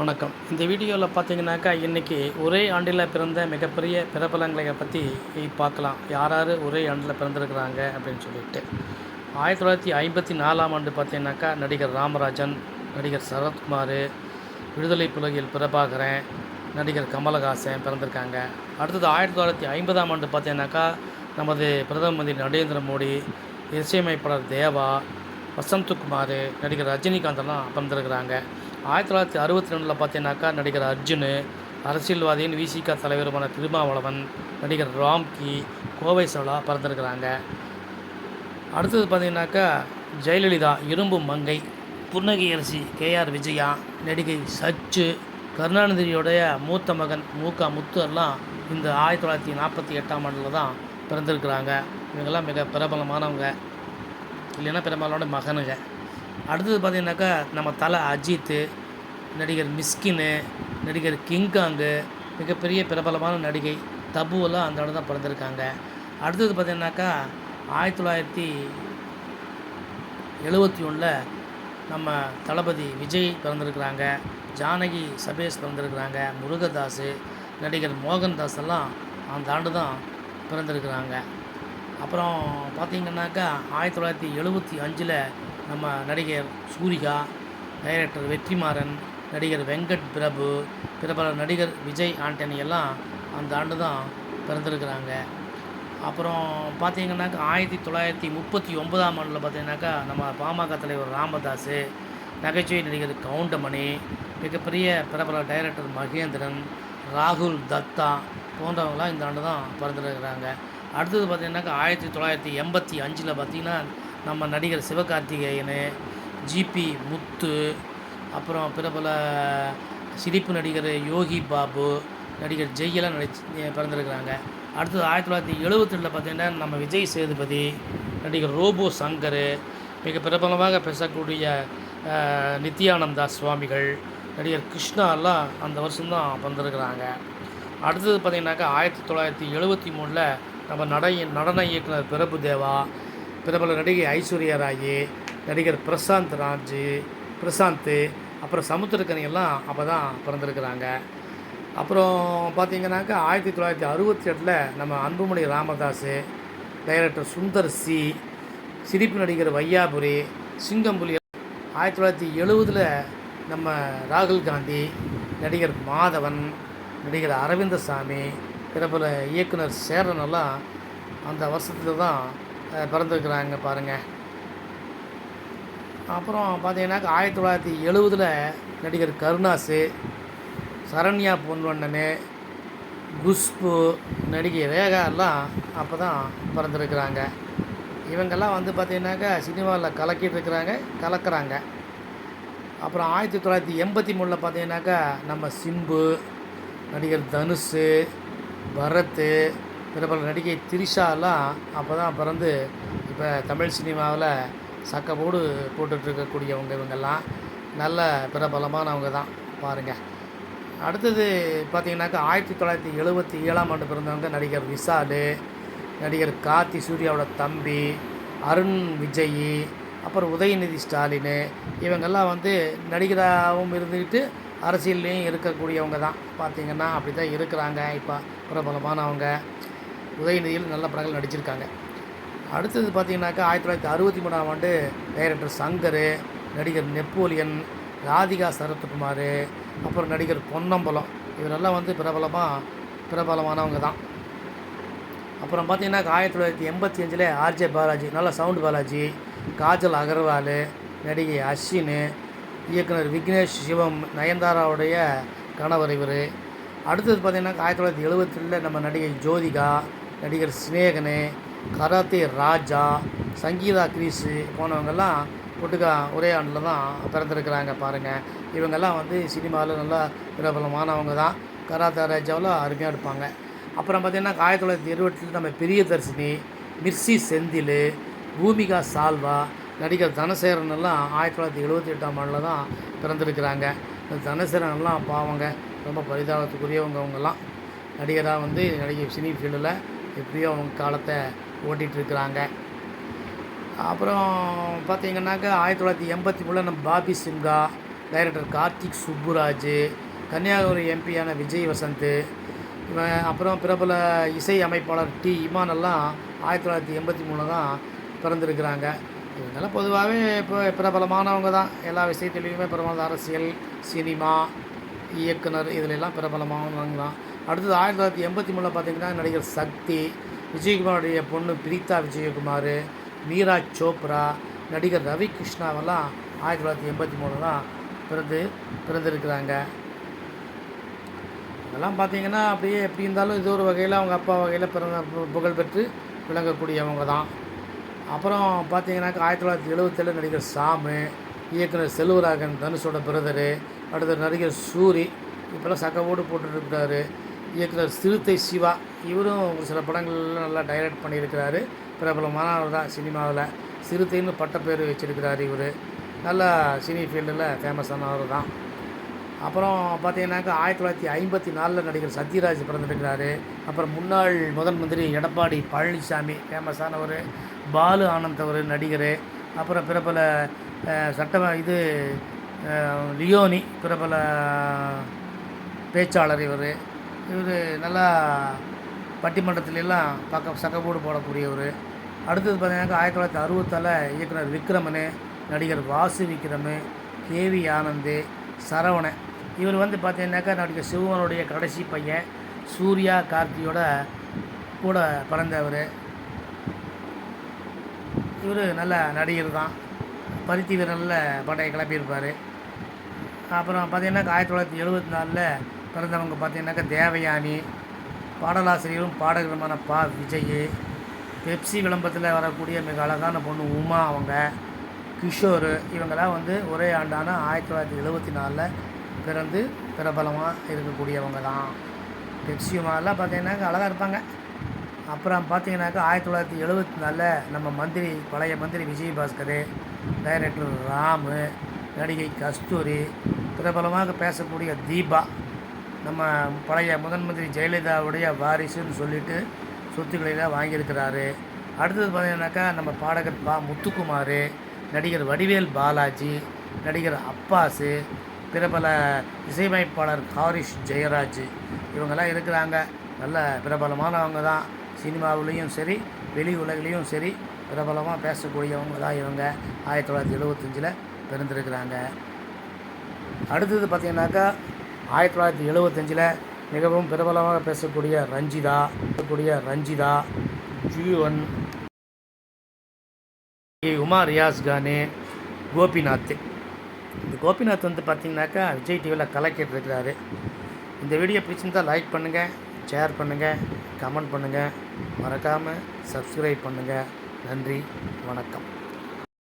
வணக்கம். இந்த வீடியோவில் பார்த்தீங்கன்னாக்கா இன்றைக்கி ஒரே ஆண்டில் பிறந்த மிகப்பெரிய பிரபலங்களை பற்றி பார்க்கலாம். யார் யார் ஒரே ஆண்டில் பிறந்திருக்கிறாங்க அப்படின்னு சொல்லிட்டு. ஆயிரத்தி தொள்ளாயிரத்தி ஐம்பத்தி நாலாம் ஆண்டு பார்த்தீங்கன்னாக்கா நடிகர் ராமராஜன் நடிகர் சரத்குமார் விடுதலை புலகில் பிரபாகரன் நடிகர் கமலஹாசன் பிறந்திருக்காங்க. அடுத்தது ஆயிரத்தி தொள்ளாயிரத்தி ஐம்பதாம் ஆண்டு பார்த்தீங்கன்னாக்கா நமது பிரதம மந்திரி நரேந்திர மோடி இசையமைப்பாளர் தேவா வசந்தகுமார் நடிகர் ரஜினிகாந்தெல்லாம் பிறந்திருக்கிறாங்க. ஆயிரத்தி தொள்ளாயிரத்தி அறுபத்தி ரெண்டில் பார்த்தீங்கன்னாக்கா நடிகர் அர்ஜுன் அரசியல்வாதியின் விசிக தலைவருமான திருமாவளவன் நடிகர் ராம்கி கோவை சோழா பிறந்திருக்கிறாங்க. அடுத்தது பார்த்தீங்கன்னாக்கா ஜெயலலிதா இரும்பு மங்கை புன்னகை அரசி கேஆர் விஜயா நடிகை சச்சு கருணாநிதியுடைய மூத்த மகன் மூகா முத்து எல்லாம் இந்த ஆயிரத்தி தொள்ளாயிரத்தி நாற்பத்தி எட்டாம் ஆண்டில் தான் பிறந்திருக்கிறாங்க. இவங்கெல்லாம் மிக பிரபலமானவங்க. இல்லைன்னா பெரும்பாலோட மகனுங்க. அடுத்தது பார்த்திங்கனாக்கா நம்ம தலை அஜித்து நடிகர் மிஸ்கின்னு நடிகர் கிங்காங்கு மிகப்பெரிய பிரபலமான நடிகை தபுவெல்லாம் அந்த இடம் தான் பிறந்திருக்காங்க. அடுத்தது பார்த்திங்கனாக்கா ஆயிரத்தி தொள்ளாயிரத்தி எழுபத்தி ஒன்றில் நம்ம தளபதி விஜய் பிறந்திருக்கிறாங்க ஜானகி சபேஷ் பிறந்திருக்கிறாங்க முருகதாஸ் நடிகர் மோகன்தாஸ் எல்லாம் அந்த ஆண்டு தான் பிறந்திருக்கிறாங்க. அப்புறம் பார்த்திங்கன்னாக்கா ஆயிரத்தி தொள்ளாயிரத்தி எழுபத்தி அஞ்சில் நம்ம நடிகர் சூரிகா டைரக்டர் வெற்றிமாறன் நடிகர் வெங்கட் பிரபு பிரபல நடிகர் விஜய் ஆண்டனி எல்லாம் அந்த ஆண்டு தான் பிறந்திருக்கிறாங்க. அப்புறம் பார்த்தீங்கன்னாக்கா ஆயிரத்தி தொள்ளாயிரத்தி முப்பத்தி ஒன்பதாம் ஆண்டில் பார்த்தீங்கன்னாக்கா நம்ம பாமக தலைவர் ராமதாஸ் நகைச்சுவை நடிகர் கவுண்டமணி மிகப்பெரிய பிரபல டைரக்டர் மகேந்திரன் ராகுல் தத்தா போன்றவங்களாம் இந்த ஆண்டு தான் பிறந்திருக்கிறாங்க. அடுத்தது பார்த்தீங்கன்னாக்கா ஆயிரத்தி தொள்ளாயிரத்தி எண்பத்தி அஞ்சில் பார்த்தீங்கன்னா நம்ம நடிகர் சிவகார்த்திகேயன் ஜிபி முத்து அப்புறம் பிரபல சிரிப்பு நடிகர் யோகி பாபு நடிகர் ஜெய்யெல்லாம் நடிச்சு பிறந்திருக்கிறாங்க. அடுத்தது ஆயிரத்தி தொள்ளாயிரத்தி எழுபத்தெட்டில் பார்த்தீங்கன்னா நம்ம விஜய் சேதுபதி நடிகர் ரோபோ சங்கர் மிக பிரபலமாக பேசக்கூடிய நித்யானந்தா சுவாமிகள் நடிகர் கிருஷ்ணா எல்லாம் அந்த வருஷம்தான் பிறந்திருக்கிறாங்க. அடுத்தது பார்த்திங்கனாக்கா ஆயிரத்தி தொள்ளாயிரத்தி எழுபத்தி மூணில் நம்ம நடை நடன இயக்குனர் பிரபு தேவா பிரபல நடிகை ஐஸ்வர்யா ராய் நடிகர் பிரசாந்த் ராஜ் பிரசாந்த் அப்புறம் சமுத்திரக்கனி எல்லாம் அப்போ தான் பிறந்திருக்கிறாங்க. அப்புறம் பார்த்தீங்கன்னாக்கா ஆயிரத்தி தொள்ளாயிரத்தி அறுபத்தி எட்டில் நம்ம அன்புமணி ராமதாஸ் டைரக்டர் சுந்தர் சி சிரிப்பு நடிகர் வையாபுரி சிங்கம்புலி ஆயிரத்தி தொள்ளாயிரத்தி எழுபதில் நம்ம ராகுல் காந்தி நடிகர் மாதவன் நடிகர் அரவிந்தசாமி பிரபல இயக்குனர் சேரன் எல்லாம் அந்த வருஷத்தில் தான் பிறந்திருக்கிறாங்க பாருங்கள் அப்புறம் பார்த்தீங்கன்னாக்கா ஆயிரத்தி தொள்ளாயிரத்தி எழுபதில் நடிகர் கருணாசு சரண்யா பொன்வண்ணனு குஷ்பு நடிகை ரேகா எல்லாம் அப்போ தான் பிறந்திருக்கிறாங்க. இவங்கெல்லாம் வந்து பார்த்திங்கனாக்கா சினிமாவில் கலக்கிட்டு இருக்கிறாங்க கலக்கிறாங்க. அப்புறம் ஆயிரத்தி தொள்ளாயிரத்தி எண்பத்தி மூணில் பார்த்தீங்கன்னாக்கா நம்ம சிம்பு நடிகர் தனுஷு பரத் பிரபல நடிகை திரிஷாலாம் அப்போ தான் பிறந்து இப்போ தமிழ் சினிமாவில் சக்கப்போடு போட்டுட்ருக்கக்கூடியவங்க இவங்கெல்லாம். நல்ல பிரபலமானவங்க தான் பாருங்கள் அடுத்தது பார்த்திங்கனாக்கா ஆயிரத்தி தொள்ளாயிரத்தி எழுபத்தி ஏழாம் ஆண்டு பிறந்தவங்க நடிகர் விஷால் நடிகர் கார்த்தி சூர்யாவோட தம்பி அருண் விஜய் அப்புறம் உதயநிதி ஸ்டாலின் இவங்கெல்லாம் வந்து நடிகராகவும் இருந்துக்கிட்டு அரசியல்லையும் இருக்கக்கூடியவங்க தான் பார்த்தீங்கன்னா அப்படி தான் இருக்கிறாங்க. இப்போ பிரபலமானவங்க. உதயநிதியில் நல்ல படங்கள் நடிச்சிருக்காங்க. அடுத்தது பார்த்திங்கனாக்கா ஆயிரத்தி தொள்ளாயிரத்தி அறுபத்தி மூணாம் ஆண்டு டைரக்டர் சங்கர் நடிகர் நெப்போலியன் ராதிகா சரத்குமார் அப்புறம் நடிகர் பொன்னம்பலம் இவரெல்லாம் வந்து பிரபலமாக பிரபலமானவங்க தான். அப்புறம் பார்த்தீங்கன்னா ஆயிரத்தி தொள்ளாயிரத்தி எண்பத்தி அஞ்சில் ஆர்ஜே பாலாஜி நல்ல சவுண்ட் பாலாஜி காஜல் அகர்வால் நடிகை அஸ்வின் இயக்குனர் விக்னேஷ் சிவம் நயன்தாராவுடைய கணவர் இவர். அடுத்தது பார்த்தீங்கன்னா ஆயிரத்தி தொள்ளாயிரத்தி எழுபத்தில நம்ம நடிகை ஜோதிகா நடிகர் சினேகனு கராத்தே ராஜா சங்கீதா கிரீஸு போனவங்கெல்லாம் ஒட்டுக்கா ஒரே ஆண்டில் தான் பிறந்திருக்கிறாங்க பாருங்கள் இவங்கெல்லாம் வந்து சினிமாவில் நல்லா பிரபலமானவங்க தான். கராத்தே ராஜாவில் அருமையாக இருப்பாங்க. அப்புறம் பார்த்திங்கன்னா ஆயிரத்தி தொள்ளாயிரத்தி இருபத்தில் நம்ம பிரியதர்ஷினி மிர்சி செந்தில் பூமிகா சால்வா நடிகர் தனசேரன் எல்லாம் ஆயிரத்தி தொள்ளாயிரத்தி எழுபத்தி எட்டாம் ஆண்டில் தான் பிறந்திருக்கிறாங்க. இந்த தனசேரன் எல்லாம் பாவங்க ரொம்ப பரிதாபத்துக்குரியவங்க அவங்கெல்லாம். நடிகராக வந்து நடிகை சினி ஃபீல்டில் எப்படியோ அவங்க காலத்தை ஓட்டிகிட்ருக்குறாங்க. அப்புறம் பார்த்தீங்கன்னாக்கா ஆயிரத்தி தொள்ளாயிரத்தி எண்பத்தி மூணில் நம்ம பாபி சிம்கா டைரக்டர் கார்த்திக் சுப்புராஜ் கன்னியாகுமரி எம்பியான விஜய் வசந்த் இவன் அப்புறம் பிரபல இசை அமைப்பாளர் டி இமானெல்லாம் ஆயிரத்தி தொள்ளாயிரத்தி எண்பத்தி மூணில் தான் பிறந்திருக்கிறாங்க. இவங்கெல்லாம் பொதுவாகவே இப்போ பிரபலமானவங்க தான். எல்லா விஷயத்துலேயுமே பிரபல அரசியல் சினிமா இயக்குனர் இதிலெல்லாம் பிரபலமானவங்க தான். அடுத்தது ஆயிரத்தி தொள்ளாயிரத்தி எண்பத்தி மூணில் பார்த்தீங்கன்னா நடிகர் சக்தி விஜயகுமாருடைய பொண்ணு பிரீதா விஜயகுமார் மீரா சோப்ரா நடிகர் ரவி கிருஷ்ணாவெல்லாம் ஆயிரத்தி தொள்ளாயிரத்தி எண்பத்தி மூணில் தான் பிறந்து பிறந்திருக்கிறாங்க. இதெல்லாம் பார்த்தீங்கன்னா அப்படியே எப்படி இருந்தாலும் இது ஒரு வகையில் அவங்க அப்பா வகையில் பிறந்த புகழ்பெற்று புகழ் பெற்று விளங்கக்கூடியவங்க தான் அப்புறம் பார்த்தீங்கன்னாக்கா ஆயிரத்தி தொள்ளாயிரத்தி எழுபத்தேழு நடிகர் சாமு இயக்குனர் செல்வராகன் தனுஷோட பிரதரு அடுத்த நடிகர் சூரி இப்போல்லாம் சக்கவோடு போட்டுருக்கிறாரு இயக்குனர் சிறுத்தை சிவா. இவரும் ஒரு சில படங்கள்ல நல்லா டைரக்ட் பண்ணியிருக்கிறாரு. பிரபலமானவர் தான் சினிமாவில். சிறுத்தைன்னு பட்டப்பேர் வச்சுருக்கிறார் இவர். நல்லா சினி ஃபீல்டில் ஃபேமஸானவர் தான். அப்புறம் பார்த்தீங்கன்னாக்கா ஆயிரத்தி தொள்ளாயிரத்தி ஐம்பத்தி நாலில் நடிகர் சத்யராஜ் பிறந்திருக்கிறாரு. அப்புறம் முன்னாள் முதன் மந்திரி எடப்பாடி பழனிசாமி ஃபேமஸானவர் பாலு ஆனந்த் அவர் நடிகர். அப்புறம் பிரபல சட்ட இது லியோனி பிரபல பேச்சாளர் இவர். இவர் நல்லா பட்டிமன்றத்துலலாம் பக்க சக்கப்போடு போடக்கூடியவர். அடுத்தது பார்த்தீங்கன்னாக்கா ஆயிரத்தி தொள்ளாயிரத்தி அறுபத்தால் இயக்குனர் விக்ரமனு நடிகர் வாசு விக்ரமு கேவி ஆனந்து சரவணன். இவர் வந்து பார்த்தீங்கன்னாக்கா நடிகர் சிவனுடைய கடைசி பையன் சூர்யா கார்த்தியோட கூட பிறந்தவர். இவர் நல்ல நடிகர் தான். பருத்தி வீரனில் பட்டையை கிளப்பியிருப்பார். அப்புறம் பார்த்தீங்கன்னாக்கா ஆயிரத்தி தொள்ளாயிரத்தி எழுபத்தி நாலில் பிறந்தவங்க பார்த்தீங்கன்னாக்கா தேவயானி பாடலாசிரியரும் பாடகருமான பா. விஜய் பெப்சி விளம்பரத்தில் வரக்கூடிய மிக அழகான பொண்ணு உமா அவங்க கிஷோர் இவங்கெல்லாம் வந்து ஒரே ஆண்டான ஆயிரத்தி தொள்ளாயிரத்தி எழுபத்தி நாலில் பிறந்து பிரபலமாக இருக்கக்கூடியவங்க தான் பெப்சி உமாலாம் பார்த்தீங்கன்னாக்கா அழகாக இருப்பாங்க. அப்புறம் பார்த்தீங்கன்னாக்கா ஆயிரத்தி தொள்ளாயிரத்தி எழுபத்தி நாலில் நம்ம மந்திரி பழைய மந்திரி விஜயபாஸ்கர் டைரக்டர் ராமு நடிகை கஸ்தூரி பிரபலமாக பேசக்கூடிய தீபா நம்ம பழைய முதன் மந்திரி ஜெயலலிதாவுடைய வாரிசுன்னு சொல்லிட்டு சொத்துக்களெல்லாம் வாங்கியிருக்கிறாரு. அடுத்தது பார்த்தீங்கன்னாக்கா நம்ம பாடகர் பா முத்துக்குமார் நடிகர் வடிவேல் பாலாஜி நடிகர் அப்பாஸு பிரபல இசையமைப்பாளர் ஹாரிஷ் ஜெயராஜ் இவங்கெல்லாம் இருக்கிறாங்க. நல்ல பிரபலமானவங்க தான். சினிமாவுலேயும் சரி வெளி உலகிலையும் சரி பிரபலமாக பேசக்கூடியவங்க தான் இவங்க. ஆயிரத்தி தொள்ளாயிரத்தி எழுபத்தஞ்சில் பிறந்திருக்கிறாங்க. அடுத்தது பார்த்திங்கனாக்கா ஆயிரத்தி தொள்ளாயிரத்தி எழுபத்தஞ்சில் மிகவும் பிரபலமாக பேசக்கூடிய ரஞ்சிதா பேசக்கூடிய ரஞ்சிதா ஜீவன் உமா ரியாஸ் கானு கோபிநாத். இந்த கோபிநாத் வந்து பார்த்தீங்கன்னாக்கா விஜய் டிவியில் கலக்கிட்டு இருக்கிறாரு. இந்த வீடியோ பிடிச்சிருந்தா லைக் பண்ணுங்கள் ஷேர் பண்ணுங்கள் கமெண்ட் பண்ணுங்கள் மறக்காமல் சப்ஸ்கிரைப் பண்ணுங்கள் நன்றி வணக்கம்.